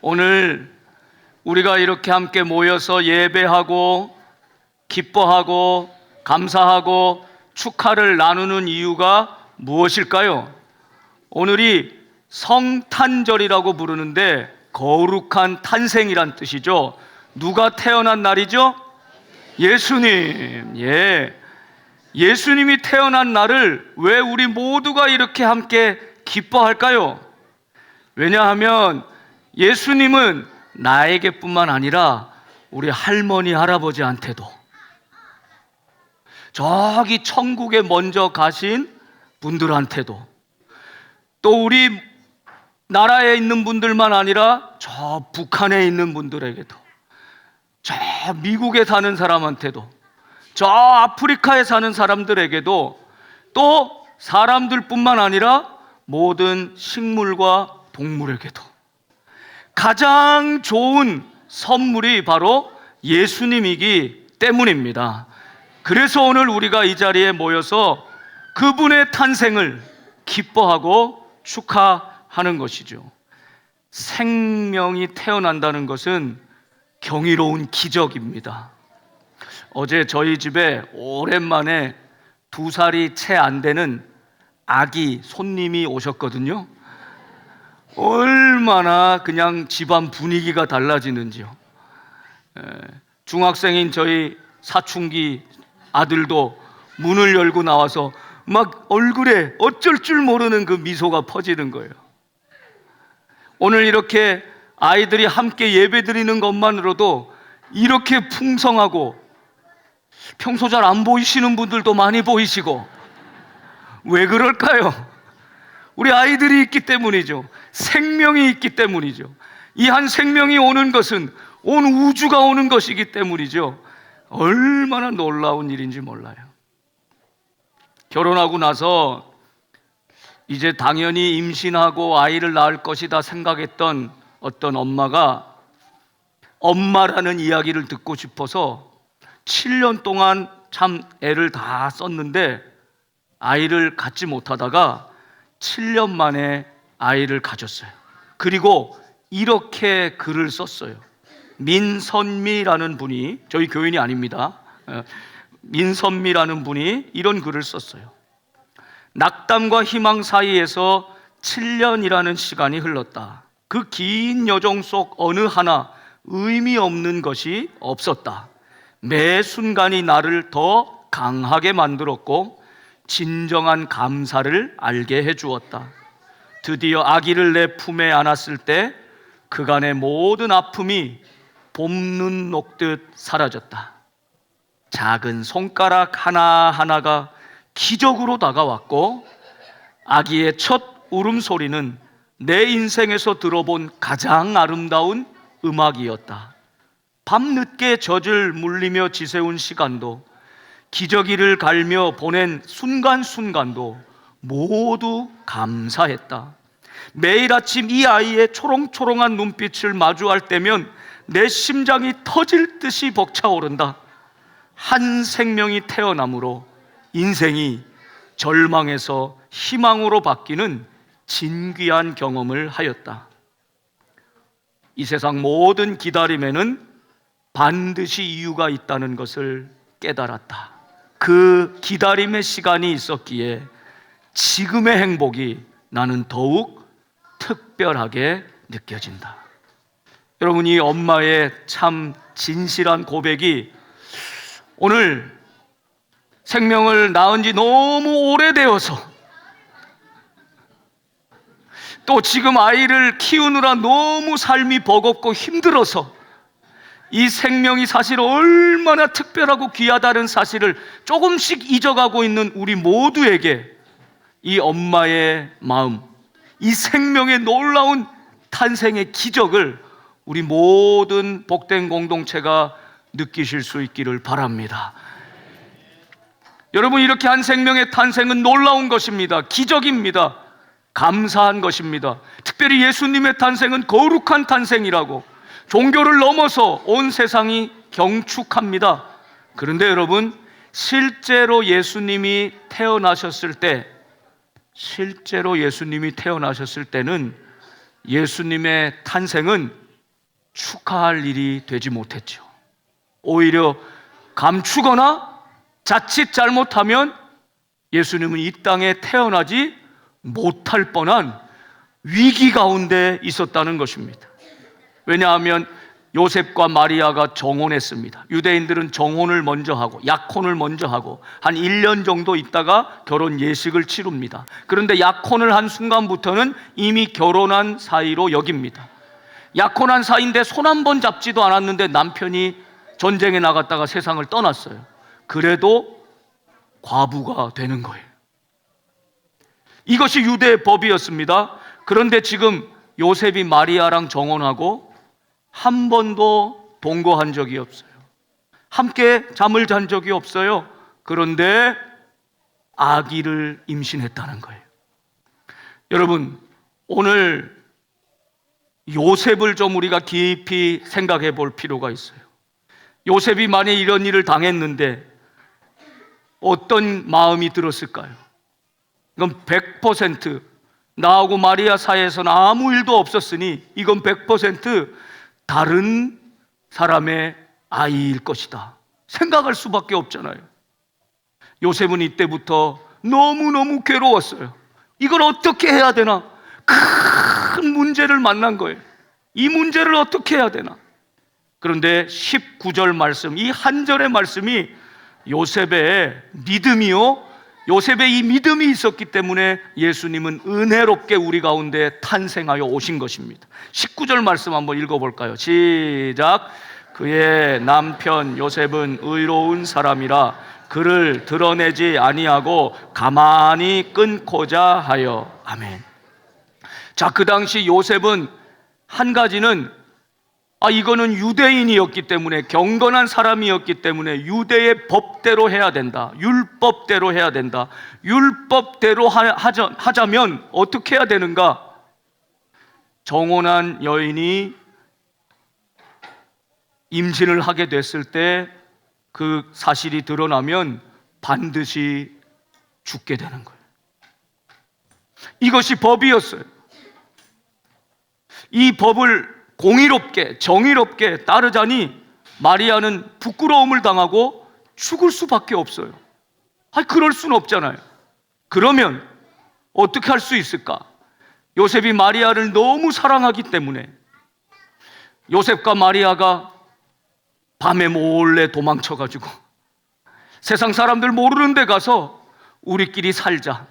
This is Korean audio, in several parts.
오늘 우리가 이렇게 함께 모여서 예배하고 기뻐하고 감사하고 축하를 나누는 이유가 무엇일까요? 오늘이 성탄절이라고 부르는데 거룩한 탄생이란 뜻이죠. 누가 태어난 날이죠? 예수님. 예. 예수님이 태어난 날을 왜 우리 모두가 이렇게 함께 기뻐할까요? 왜냐하면 예수님은 나에게뿐만 아니라 우리 할머니 할아버지한테도 저기 천국에 먼저 가신 분들한테도 또 우리 나라에 있는 분들만 아니라 저 북한에 있는 분들에게도 저 미국에 사는 사람한테도 저 아프리카에 사는 사람들에게도 또 사람들뿐만 아니라 모든 식물과 동물에게도 가장 좋은 선물이 바로 예수님이기 때문입니다. 그래서 오늘 우리가 이 자리에 모여서 그분의 탄생을 기뻐하고 축하하는 것이죠. 생명이 태어난다는 것은 경이로운 기적입니다. 어제 저희 집에 오랜만에 두 살이 채 안 되는 아기 손님이 오셨거든요. 얼마나 그냥 집안 분위기가 달라지는지요. 에, 중학생인 저희 사춘기 아들도 문을 열고 나와서 막 얼굴에 어쩔 줄 모르는 그 미소가 퍼지는 거예요. 오늘 이렇게 아이들이 함께 예배 드리는 것만으로도 이렇게 풍성하고 평소 잘 안 보이시는 분들도 많이 보이시고 왜 그럴까요? 우리 아이들이 있기 때문이죠. 생명이 있기 때문이죠. 이 한 생명이 오는 것은 온 우주가 오는 것이기 때문이죠. 얼마나 놀라운 일인지 몰라요. 결혼하고 나서 이제 당연히 임신하고 아이를 낳을 것이다 생각했던 어떤 엄마가 엄마라는 이야기를 듣고 싶어서 7년 동안 참 애를 다 썼는데 아이를 갖지 못하다가 7년 만에 아이를 가졌어요. 그리고 이렇게 글을 썼어요. 민선미라는 분이 저희 교인이 아닙니다. 어, 민선미라는 분이 이런 글을 썼어요. 낙담과 희망 사이에서 7년이라는 시간이 흘렀다. 그 긴 여정 속 어느 하나 의미 없는 것이 없었다. 매 순간이 나를 더 강하게 만들었고 진정한 감사를 알게 해 주었다. 드디어 아기를 내 품에 안았을 때 그간의 모든 아픔이 봄눈 녹듯 사라졌다. 작은 손가락 하나하나가 기적으로 다가왔고 아기의 첫 울음소리는 내 인생에서 들어본 가장 아름다운 음악이었다. 밤늦게 젖을 물리며 지새운 시간도 기저귀를 갈며 보낸 순간순간도 모두 감사했다. 매일 아침 이 아이의 초롱초롱한 눈빛을 마주할 때면 내 심장이 터질 듯이 벅차오른다. 한 생명이 태어남으로 인생이 절망에서 희망으로 바뀌는 진귀한 경험을 하였다. 이 세상 모든 기다림에는 반드시 이유가 있다는 것을 깨달았다. 그 기다림의 시간이 있었기에 지금의 행복이 나는 더욱 특별하게 느껴진다. 여러분, 이 엄마의 참 진실한 고백이 오늘 생명을 낳은 지 너무 오래되어서 또 지금 아이를 키우느라 너무 삶이 버겁고 힘들어서 이 생명이 사실 얼마나 특별하고 귀하다는 사실을 조금씩 잊어가고 있는 우리 모두에게 이 엄마의 마음, 이 생명의 놀라운 탄생의 기적을 우리 모든 복된 공동체가 느끼실 수 있기를 바랍니다. 여러분, 이렇게 한 생명의 탄생은 놀라운 것입니다. 기적입니다. 감사한 것입니다. 특별히 예수님의 탄생은 거룩한 탄생이라고 종교를 넘어서 온 세상이 경축합니다. 그런데 여러분, 실제로 예수님이 태어나셨을 때, 실제로 예수님이 태어나셨을 때는 예수님의 탄생은 축하할 일이 되지 못했죠. 오히려 감추거나 자칫 잘못하면 예수님은 이 땅에 태어나지 못할 뻔한 위기 가운데 있었다는 것입니다. 왜냐하면 요셉과 마리아가 정혼했습니다. 유대인들은 정혼을 먼저 하고 약혼을 먼저 하고 한 1년 정도 있다가 결혼 예식을 치릅니다. 그런데 약혼을 한 순간부터는 이미 결혼한 사이로 여깁니다. 약혼한 사이인데 손 한 번 잡지도 않았는데 남편이 전쟁에 나갔다가 세상을 떠났어요. 그래도 과부가 되는 거예요. 이것이 유대의 법이었습니다. 그런데 지금 요셉이 마리아랑 정혼하고 한 번도 동거한 적이 없어요. 함께 잠을 잔 적이 없어요. 그런데 아기를 임신했다는 거예요. 여러분, 오늘 요셉을 좀 우리가 깊이 생각해 볼 필요가 있어요. 요셉이 만약 이런 일을 당했는데 어떤 마음이 들었을까요? 이건 100% 나하고 마리아 사이에서는 아무 일도 없었으니 이건 100% 다른 사람의 아이일 것이다. 생각할 수밖에 없잖아요. 요셉은 이때부터 너무너무 괴로웠어요. 이걸 어떻게 해야 되나? 큰 문제를 만난 거예요. 이 문제를 어떻게 해야 되나? 그런데 19절 말씀, 이 한 절의 말씀이 요셉의 믿음이요. 요셉의 이 믿음이 있었기 때문에 예수님은 은혜롭게 우리 가운데 탄생하여 오신 것입니다. 19절 말씀 한번 읽어볼까요? 시작. 그의 남편 요셉은 의로운 사람이라 그를 드러내지 아니하고 가만히 끊고자 하여. 아멘. 자, 그 당시 요셉은 한 가지는 아, 이거는 유대인이었기 때문에 경건한 사람이었기 때문에 유대의 법대로 해야 된다. 율법대로 해야 된다. 율법대로 하- 하자, 하자면 어떻게 해야 되는가? 정혼한 여인이 임신을 하게 됐을 때 그 사실이 드러나면 반드시 죽게 되는 거예요. 이것이 법이었어요. 이 법을 공의롭게 정의롭게 따르자니 마리아는 부끄러움을 당하고 죽을 수밖에 없어요. 아, 그럴 수는 없잖아요. 그러면 어떻게 할 수 있을까? 요셉이 마리아를 너무 사랑하기 때문에 요셉과 마리아가 밤에 몰래 도망쳐가지고 세상 사람들 모르는 데 가서 우리끼리 살자.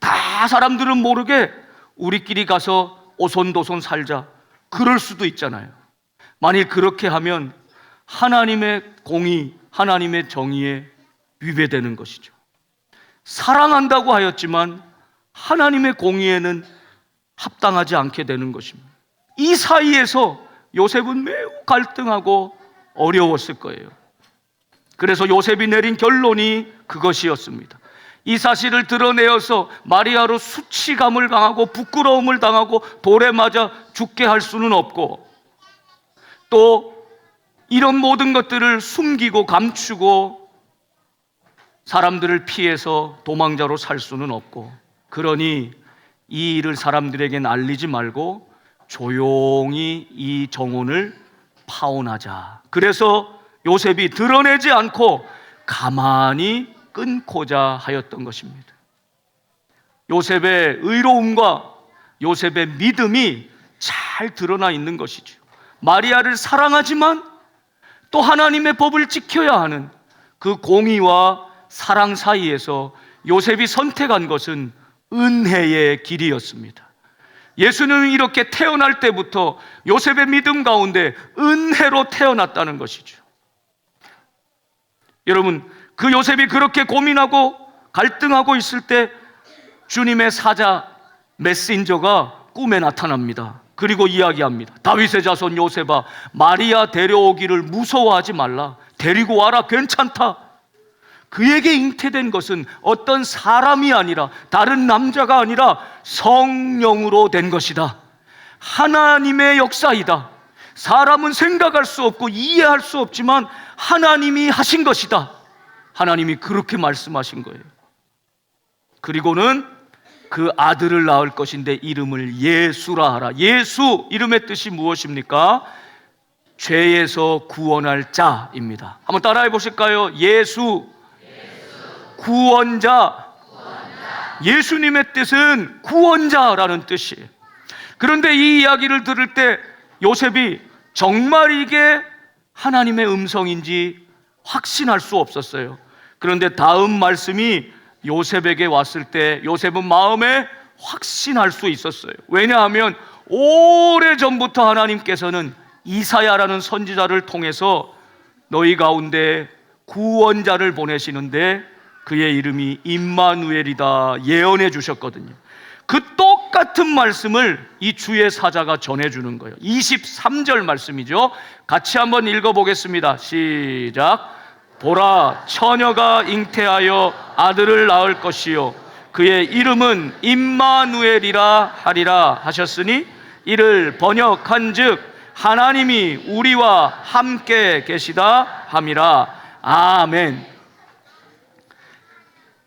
다 사람들은 모르게 우리끼리 가서 오손도손 살자. 그럴 수도 있잖아요. 만일 그렇게 하면 하나님의 공의, 하나님의 정의에 위배되는 것이죠. 사랑한다고 하였지만 하나님의 공의에는 합당하지 않게 되는 것입니다. 이 사이에서 요셉은 매우 갈등하고 어려웠을 거예요. 그래서 요셉이 내린 결론이 그것이었습니다. 이 사실을 드러내어서 마리아로 수치감을 당하고 부끄러움을 당하고 돌에 맞아 죽게 할 수는 없고 또 이런 모든 것들을 숨기고 감추고 사람들을 피해서 도망자로 살 수는 없고 그러니 이 일을 사람들에게 알리지 말고 조용히 이 정혼을 파혼하자. 그래서 요셉이 드러내지 않고 가만히 끊고자 하였던 것입니다. 요셉의 의로움과 요셉의 믿음이 잘 드러나 있는 것이죠. 마리아를 사랑하지만 또 하나님의 법을 지켜야 하는 그 공의와 사랑 사이에서 요셉이 선택한 것은 은혜의 길이었습니다. 예수는 이렇게 태어날 때부터 요셉의 믿음 가운데 은혜로 태어났다는 것이죠. 여러분, 그 요셉이 그렇게 고민하고 갈등하고 있을 때 주님의 사자 메신저가 꿈에 나타납니다. 그리고 이야기합니다. 다윗의 자손 요셉아, 마리아 데려오기를 무서워하지 말라. 데리고 와라. 괜찮다. 그에게 잉태된 것은 어떤 사람이 아니라 다른 남자가 아니라 성령으로 된 것이다. 하나님의 역사이다. 사람은 생각할 수 없고 이해할 수 없지만 하나님이 하신 것이다. 하나님이 그렇게 말씀하신 거예요. 그리고는 그 아들을 낳을 것인데 이름을 예수라 하라. 예수 이름의 뜻이 무엇입니까? 죄에서 구원할 자입니다. 한번 따라해 보실까요? 예수, 구원자. 예수님의 뜻은 구원자라는 뜻이에요. 그런데 이 이야기를 들을 때 요셉이 정말 이게 하나님의 음성인지 확신할 수 없었어요. 그런데 다음 말씀이 요셉에게 왔을 때 요셉은 마음에 확신할 수 있었어요. 왜냐하면 오래 전부터 하나님께서는 이사야라는 선지자를 통해서 너희 가운데 구원자를 보내시는데 그의 이름이 임마누엘이다 예언해 주셨거든요. 그 똑같은 말씀을 이 주의 사자가 전해 주는 거예요. 23절 말씀이죠. 같이 한번 읽어 보겠습니다. 시작. 보라 처녀가 잉태하여 아들을 낳을 것이요 그의 이름은 임마누엘이라 하리라 하셨으니 이를 번역한즉 하나님이 우리와 함께 계시다 함이라 아멘.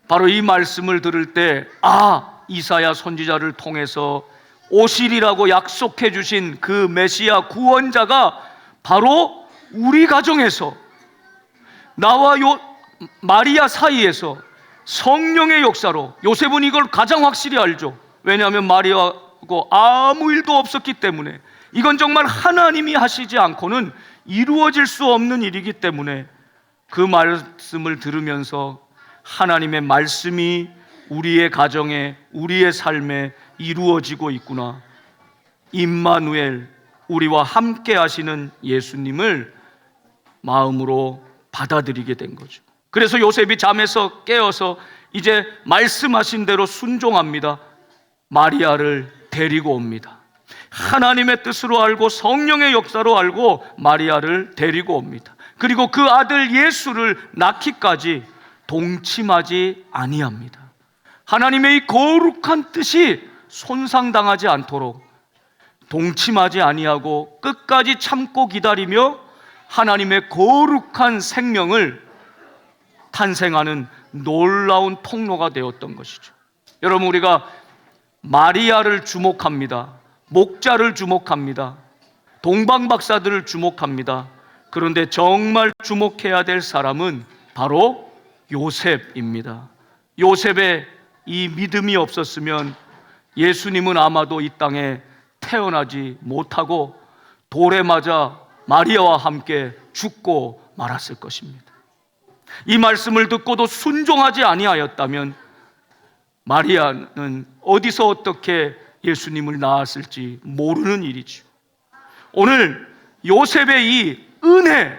바로 이 말씀을 들을 때, 아, 이사야 선지자를 통해서 오실이라고 약속해 주신 그 메시아 구원자가 바로 우리 가정에서 나와 요 마리아 사이에서 성령의 역사로 요셉은 이걸 가장 확실히 알죠. 왜냐하면 마리아하고 아무 일도 없었기 때문에 이건 정말 하나님이 하시지 않고는 이루어질 수 없는 일이기 때문에 그 말씀을 들으면서 하나님의 말씀이 우리의 가정에 우리의 삶에 이루어지고 있구나. 임마누엘 우리와 함께 하시는 예수님을 마음으로 받아들이게 된 거죠. 그래서 요셉이 잠에서 깨어서 이제 말씀하신 대로 순종합니다. 마리아를 데리고 옵니다. 하나님의 뜻으로 알고 성령의 역사로 알고 마리아를 데리고 옵니다. 그리고 그 아들 예수를 낳기까지 동침하지 아니합니다. 하나님의 이 거룩한 뜻이 손상당하지 않도록 동침하지 아니하고 끝까지 참고 기다리며 하나님의 거룩한 생명을 탄생하는 놀라운 통로가 되었던 것이죠. 여러분 우리가 마리아를 주목합니다. 목자를 주목합니다. 동방 박사들을 주목합니다. 그런데 정말 주목해야 될 사람은 바로 요셉입니다. 요셉의 이 믿음이 없었으면 예수님은 아마도 이 땅에 태어나지 못하고 돌에 맞아 마리아와 함께 죽고 말았을 것입니다. 이 말씀을 듣고도 순종하지 아니하였다면 마리아는 어디서 어떻게 예수님을 낳았을지 모르는 일이죠. 오늘 요셉의 이 은혜,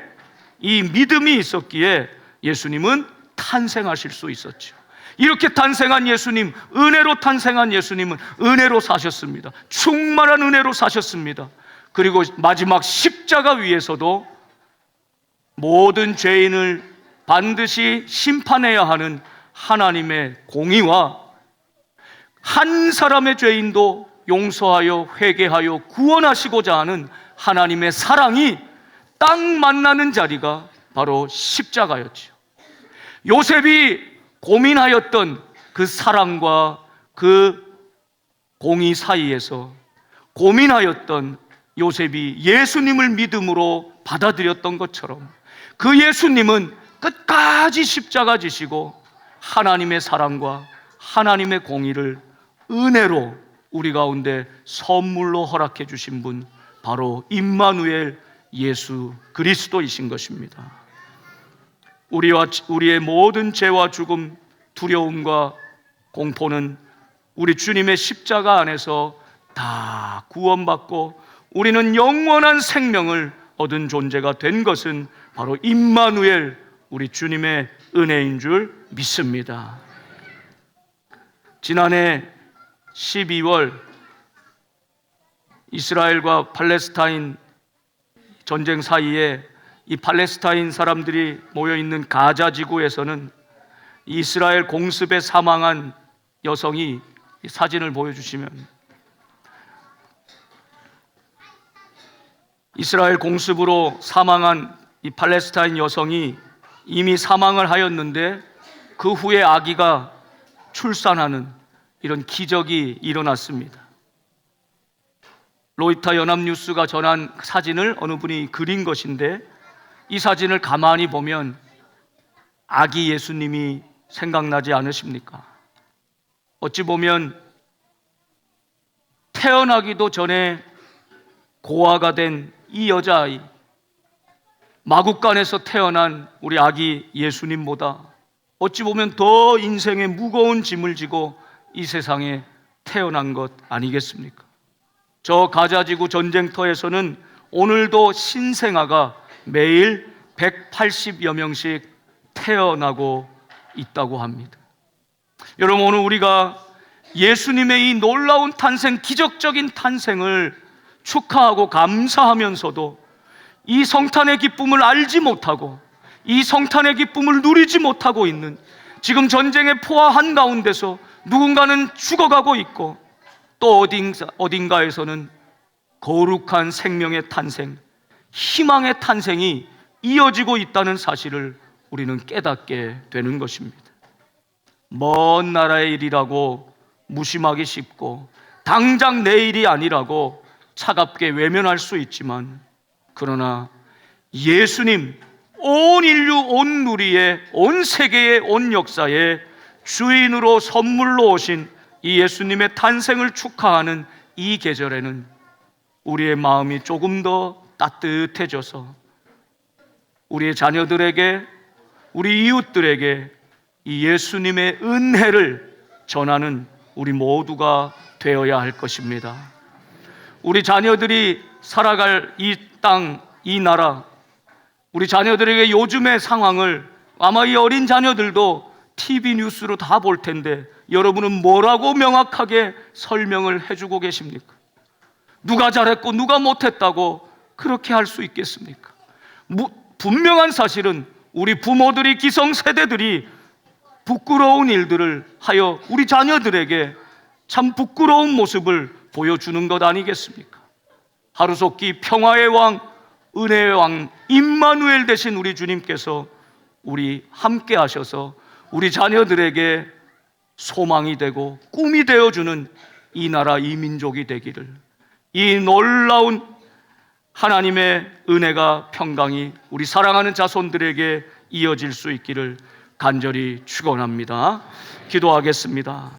이 믿음이 있었기에 예수님은 탄생하실 수 있었죠. 이렇게 탄생한 예수님, 은혜로 탄생한 예수님은 은혜로 사셨습니다. 충만한 은혜로 사셨습니다. 그리고 마지막 십자가 위에서도 모든 죄인을 반드시 심판해야 하는 하나님의 공의와 한 사람의 죄인도 용서하여 회개하여 구원하시고자 하는 하나님의 사랑이 딱 만나는 자리가 바로 십자가였지요. 요셉이 고민하였던 그 사랑과 그 공의 사이에서 고민하였던 요셉이 예수님을 믿음으로 받아들였던 것처럼 그 예수님은 끝까지 십자가 지시고 하나님의 사랑과 하나님의 공의를 은혜로 우리 가운데 선물로 허락해 주신 분 바로 임마누엘 예수 그리스도이신 것입니다. 우리와 우리의 모든 죄와 죽음, 두려움과 공포는 우리 주님의 십자가 안에서 다 구원받고 우리는 영원한 생명을 얻은 존재가 된 것은 바로 임마누엘 우리 주님의 은혜인 줄 믿습니다. 지난해 12월 이스라엘과 팔레스타인 전쟁 사이에 이 팔레스타인 사람들이 모여 있는 가자 지구에서는 이스라엘 공습에 사망한 여성이 사진을 보여주시면 이스라엘 공습으로 사망한 이 팔레스타인 여성이 이미 사망을 하였는데 그 후에 아기가 출산하는 이런 기적이 일어났습니다. 로이터 연합뉴스가 전한 사진을 어느 분이 그린 것인데 이 사진을 가만히 보면 아기 예수님이 생각나지 않으십니까? 어찌 보면 태어나기도 전에 고아가 된 이 여자아이, 마국간에서 태어난 우리 아기 예수님보다 어찌 보면 더 인생의 무거운 짐을 지고 이 세상에 태어난 것 아니겠습니까? 저 가자지구 전쟁터에서는 오늘도 신생아가 매일 180여 명씩 태어나고 있다고 합니다. 여러분 오늘 우리가 예수님의 이 놀라운 탄생, 기적적인 탄생을 축하하고 감사하면서도 이 성탄의 기쁨을 알지 못하고 이 성탄의 기쁨을 누리지 못하고 있는 지금 전쟁의 포화 한 가운데서 누군가는 죽어가고 있고 또 어딘가, 어딘가에서는 거룩한 생명의 탄생, 희망의 탄생이 이어지고 있다는 사실을 우리는 깨닫게 되는 것입니다. 먼 나라의 일이라고 무심하기 쉽고 당장 내 일이 아니라고 차갑게 외면할 수 있지만 그러나 예수님 온 인류 온 누리의 온 세계의 온 역사의 주인으로 선물로 오신 이 예수님의 탄생을 축하하는 이 계절에는 우리의 마음이 조금 더 따뜻해져서 우리의 자녀들에게 우리 이웃들에게 이 예수님의 은혜를 전하는 우리 모두가 되어야 할 것입니다. 우리 자녀들이 살아갈 이 땅, 이 나라, 우리 자녀들에게 요즘의 상황을 아마 이 어린 자녀들도 TV 뉴스로 다 볼 텐데 여러분은 뭐라고 명확하게 설명을 해주고 계십니까? 누가 잘했고 누가 못했다고 그렇게 할 수 있겠습니까? 무- 분명한 사실은 우리 부모들이 기성 세대들이 부끄러운 일들을 하여 우리 자녀들에게 참 부끄러운 모습을 보여주는 것 아니겠습니까? 하루속히 평화의 왕, 은혜의 왕, 임마누엘 되신 우리 주님께서 우리 함께 하셔서 우리 자녀들에게 소망이 되고 꿈이 되어주는 이 나라 이 민족이 되기를 이 놀라운 하나님의 은혜가 평강이 우리 사랑하는 자손들에게 이어질 수 있기를 간절히 축원합니다. 기도하겠습니다.